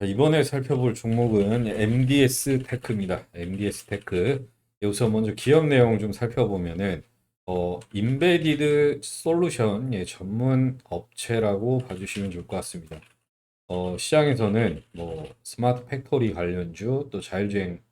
자, 이번에 살펴볼 종목은 MDS 테크입니다. MDS 테크. 여기서 먼저 기업 내용 좀 살펴보면은 어, 인베디드 솔루션 예, 전문 업체라고 봐주시면 좋을 것 같습니다. 어, 시장에서는 뭐 스마트 팩토리 관련주, 또 자율주행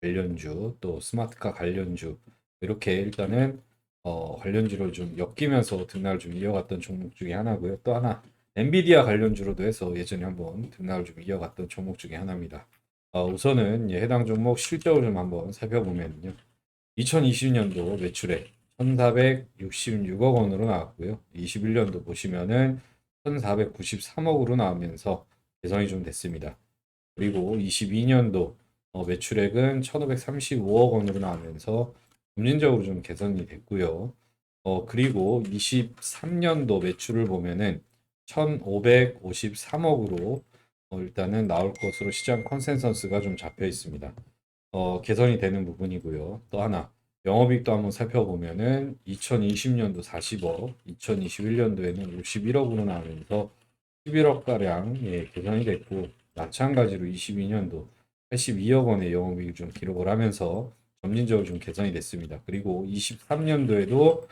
관련주, 또 스마트카 관련주 이렇게 일단은 어, 관련주를 좀 엮이면서 등락을 좀 이어갔던 종목 중에 하나고요. 또 하나 엔비디아 관련주로도 해서 예전에 한번 등락을 좀 이어갔던 종목 중에 하나입니다. 어, 우선은 예, 해당 종목 실적을 좀 한번 살펴보면요. 2020년도 매출액 1,466억 원으로 나왔고요. 21년도 보시면은 1,493억으로 나오면서 개선이 좀 됐습니다. 그리고 22년도 어, 매출액은 1,535억 원으로 나오면서 점진적으로 좀 개선이 됐고요. 어, 그리고 23년도 매출을 보면은 1,553억으로 어, 일단은 나올 것으로 시장 컨센서스가 좀 잡혀 있습니다. 어, 개선이 되는 부분이고요. 또 하나 영업이익도 한번 살펴보면은 2020년도 40억, 2021년도에는 51억으로 나오면서 11억 가량 예, 개선이 됐고 마찬가지로 22년도 82억 원의 영업이익을 좀 기록을 하면서 점진적으로 좀 개선이 됐습니다. 그리고 23년도에도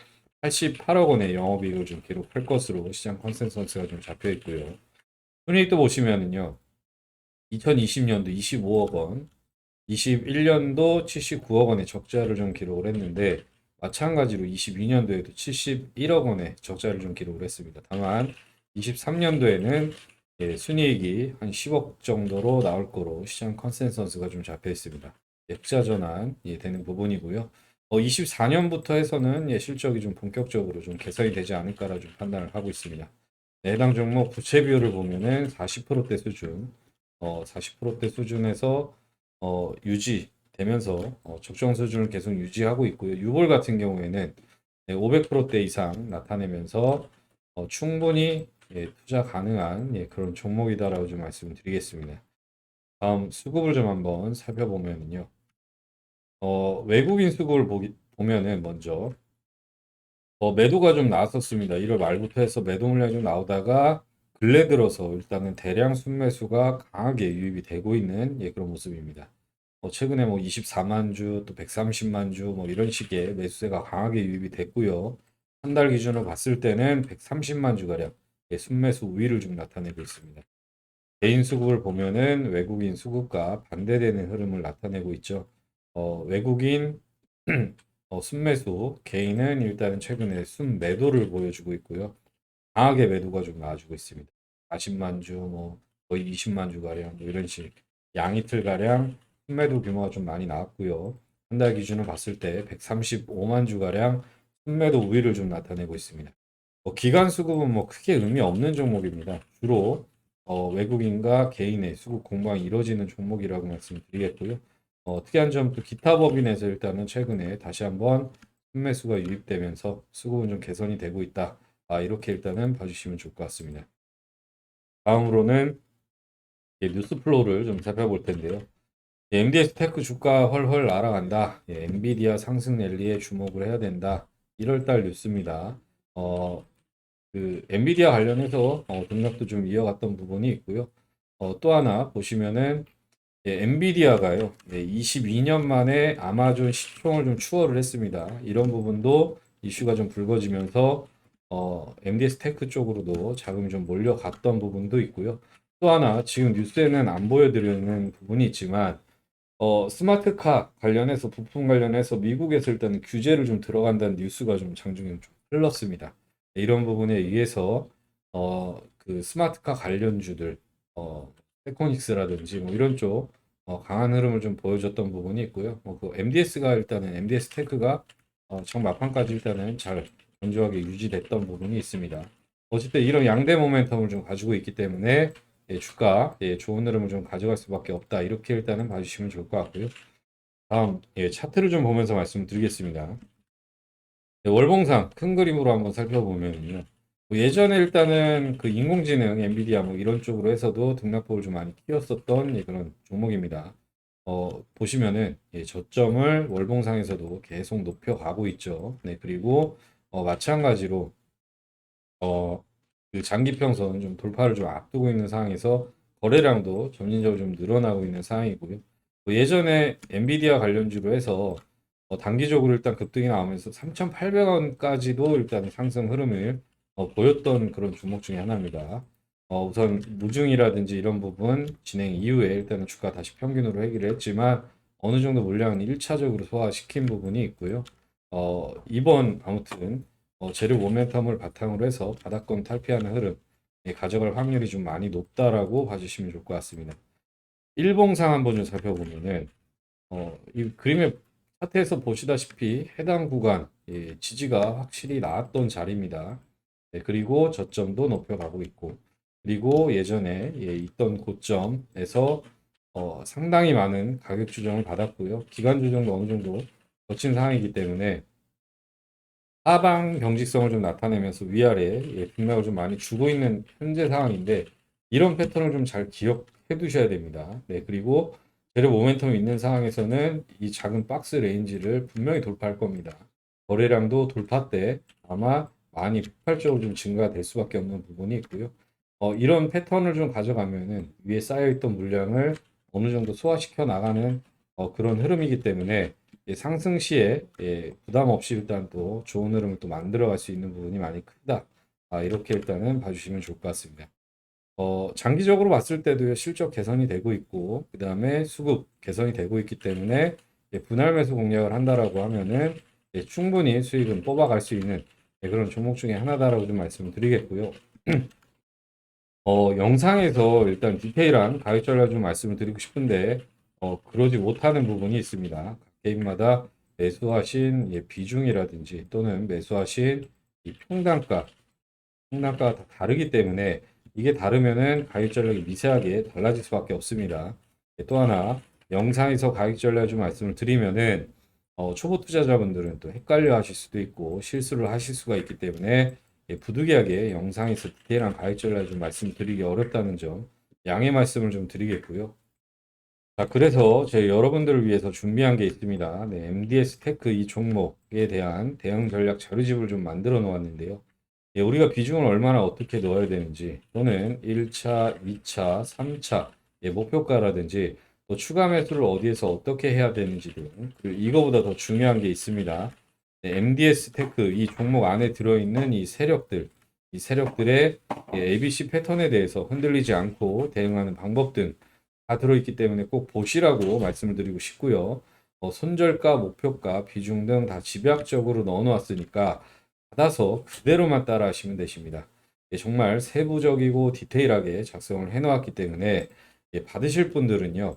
88억 원의 영업이익을 좀 기록할 것으로 시장 컨센서스가 좀 잡혀 있고요. 손익도 보시면은요. 2020년도 25억 원, 21년도 79억 원의 적자를 좀 기록을 했는데 마찬가지로 22년도에도 71억 원의 적자를 좀 기록을 했습니다. 다만 23년도에는 예, 순이익이 한 10억 정도로 나올 거로 시장 컨센서스가 좀 잡혀 있습니다. 전환 예, 되는 부분이고요. 어, 24년부터 해서는 예, 실적이 좀 본격적으로 좀 개선이 되지 않을까라 좀 판단을 하고 있습니다. 네, 해당 종목 부채 비율을 보면은 40%대 수준, 어, 40%대 수준에서 어, 유지되면서 어, 적정 수준을 계속 유지하고 있고요. 유볼 같은 경우에는 네, 500%대 이상 나타내면서 어, 충분히 예, 투자 가능한 예, 그런 종목이다라고 좀 말씀드리겠습니다. 다음 수급을 좀 한번 살펴보면요. 어, 외국인 수급을 보기, 보면은 먼저 어, 매도가 좀 나왔었습니다. 1월 말부터 해서 매도 물량이 좀 나오다가 근래 들어서 일단은 대량 순매수가 강하게 유입이 되고 있는 예, 그런 모습입니다. 어, 최근에 뭐 24만 주, 또 130만 주, 뭐 이런 식의 매수세가 강하게 유입이 됐고요. 한 달 기준으로 봤을 때는 130만 주가량 예, 순매수 우위를 좀 나타내고 있습니다. 개인 수급을 보면은 외국인 수급과 반대되는 흐름을 나타내고 있죠. 어, 외국인 어, 순매수 개인은 일단은 최근에 순매도를 보여주고 있고요. 강하게 매도가 좀 나와주고 있습니다. 40만 주, 뭐 거의 20만 주 가량 뭐 이런 식 양이틀 가량 순매도 규모가 좀 많이 나왔고요. 한 달 기준으로 봤을 때 135만 주 가량 순매도 우위를 좀 나타내고 있습니다. 뭐 기간 수급은 뭐 크게 의미 없는 종목입니다. 주로 어, 외국인과 개인의 수급 공방이 이루어지는 종목이라고 말씀드리겠고요. 어, 특이한 점 또 기타 법인에서 일단은 최근에 다시 한번 순매수가 유입되면서 수급은 좀 개선이 되고 있다. 아, 이렇게 일단은 봐주시면 좋을 것 같습니다. 다음으로는 예, 뉴스 플로우를 좀 살펴볼 텐데요. 예, MDS 테크 주가 헐헐 날아간다. 예, 엔비디아 상승 랠리에 주목을 해야 된다. 1월달 뉴스입니다. 어, 그 엔비디아 관련해서 어, 등락도 좀 이어갔던 부분이 있고요. 어, 또 하나 보시면은 예, 엔비디아가요. 예, 22년 만에 아마존 시총을 좀 추월을 했습니다. 이런 부분도 이슈가 좀 불거지면서 어, MDS 테크 쪽으로도 자금이 좀 몰려갔던 부분도 있고요. 또 하나 지금 뉴스에는 안 보여드리는 부분이 있지만 어, 스마트카 관련해서 부품 관련해서 미국에서 일단 규제를 좀 들어간다는 뉴스가 좀 장중에 좀 흘렀습니다. 이런 부분에 의해서 어, 그 스마트카 관련주들 어, 테코닉스라든지 뭐 이런 쪽 어, 강한 흐름을 좀 보여줬던 부분이 있고요. 뭐 그 MDS가 일단은 MDS 테크가 어, 정 막판까지 일단은 잘 건조하게 유지됐던 부분이 있습니다. 어쨌든 이런 양대 모멘텀을 좀 가지고 있기 때문에 예, 주가 예, 좋은 흐름을 좀 가져갈 수밖에 없다. 이렇게 일단은 봐주시면 좋을 것 같고요. 다음 예, 차트를 좀 보면서 말씀드리겠습니다. 네, 월봉상 큰 그림으로 한번 살펴보면요. 뭐 예전에 일단은 그 인공지능, 엔비디아 뭐 이런 쪽으로 해서도 등락폭을 좀 많이 키웠었던 예, 그런 종목입니다. 어, 보시면은 예, 저점을 월봉상에서도 계속 높여가고 있죠. 네, 그리고 어, 마찬가지로 어, 그 장기평선 좀 돌파를 좀 앞두고 있는 상황에서 거래량도 점진적으로 좀 늘어나고 있는 상황이고요. 뭐 예전에 엔비디아 관련주로 해서 어, 단기적으로 일단 급등이 나오면서 3,800원까지도 일단 상승 흐름을 어, 보였던 그런 종목 중에 하나입니다. 어, 우선 무중이라든지 이런 부분 진행 이후에 일단은 주가 다시 평균으로 회귀를 했지만 어느 정도 물량은 1차적으로 소화시킨 부분이 있고요. 어, 이번 아무튼 어, 재료 모멘텀을 바탕으로 해서 바닥권 탈피하는 흐름 예, 가져갈 확률이 좀 많이 높다라고 봐주시면 좋을 것 같습니다. 일봉상 한번 좀 살펴보면은 어, 이 그림의 차트에서 보시다시피 해당 구간 예, 지지가 확실히 나왔던 자리입니다. 예, 그리고 저점도 높여가고 있고 그리고 예전에 예, 있던 고점에서 어, 상당히 많은 가격 조정을 받았고요. 기간 조정도 어느 정도 거친 상황이기 때문에 하방 경직성을 좀 나타내면서 위아래 예, 등락을 좀 많이 주고 있는 현재 상황인데 이런 패턴을 좀 잘 기억해 두셔야 됩니다. 네, 그리고 재료 모멘텀이 있는 상황에서는 이 작은 박스 레인지를 분명히 돌파할 겁니다. 거래량도 돌파 때 아마 많이 폭발적으로 좀 증가될 수밖에 없는 부분이 있고요. 어, 이런 패턴을 좀 가져가면은 위에 쌓여있던 물량을 어느 정도 소화시켜 나가는 어, 그런 흐름이기 때문에 예, 상승 시에 예, 부담 없이 일단 또 좋은 흐름을 또 만들어갈 수 있는 부분이 많이 크다. 아, 이렇게 일단은 봐주시면 좋을 것 같습니다. 어, 장기적으로 봤을 때도 실적 개선이 되고 있고, 그 다음에 수급 개선이 되고 있기 때문에 예, 분할 매수 공략을 한다라고 하면은 예, 충분히 수익은 뽑아갈 수 있는 예, 그런 종목 중에 하나다라고 좀 말씀을 드리겠고요. 어, 영상에서 일단 디테일한 가격 전략 좀 말씀을 드리고 싶은데, 어, 그러지 못하는 부분이 있습니다. 각 개인마다 매수하신 예, 비중이라든지 또는 매수하신 이 평단가, 평단가가 다 다르기 때문에 이게 다르면은 가격 전략이 미세하게 달라질 수밖에 없습니다. 예, 또 하나, 영상에서 가격 전략 좀 말씀을 드리면은 어, 초보 투자자분들은 또 헷갈려 하실 수도 있고 실수를 하실 수가 있기 때문에 예, 부득이하게 영상에서 디테일한 가격 전략을 좀 말씀드리기 어렵다는 점 양해 말씀을 좀 드리겠고요. 자, 그래서 저희 여러분들을 위해서 준비한 게 있습니다. 네, MDS 테크 이 종목에 대한 대응 전략 자료집을 좀 만들어 놓았는데요. 예, 우리가 비중을 얼마나 어떻게 넣어야 되는지 또는 1차, 2차, 3차 예, 목표가라든지 또 추가 매수를 어디에서 어떻게 해야 되는지 등 그리고 이거보다 더 중요한 게 있습니다. 네, MDS 테크 이 종목 안에 들어있는 이 세력들, 이 세력들의 예, ABC 패턴에 대해서 흔들리지 않고 대응하는 방법 등 다 들어있기 때문에 꼭 보시라고 말씀을 드리고 싶고요. 어, 손절가, 목표가, 비중 등 다 집약적으로 넣어 놓았으니까 받아서 그대로만 따라 하시면 되십니다. 예, 정말 세부적이고 디테일하게 작성을 해 놓았기 때문에 예, 받으실 분들은요.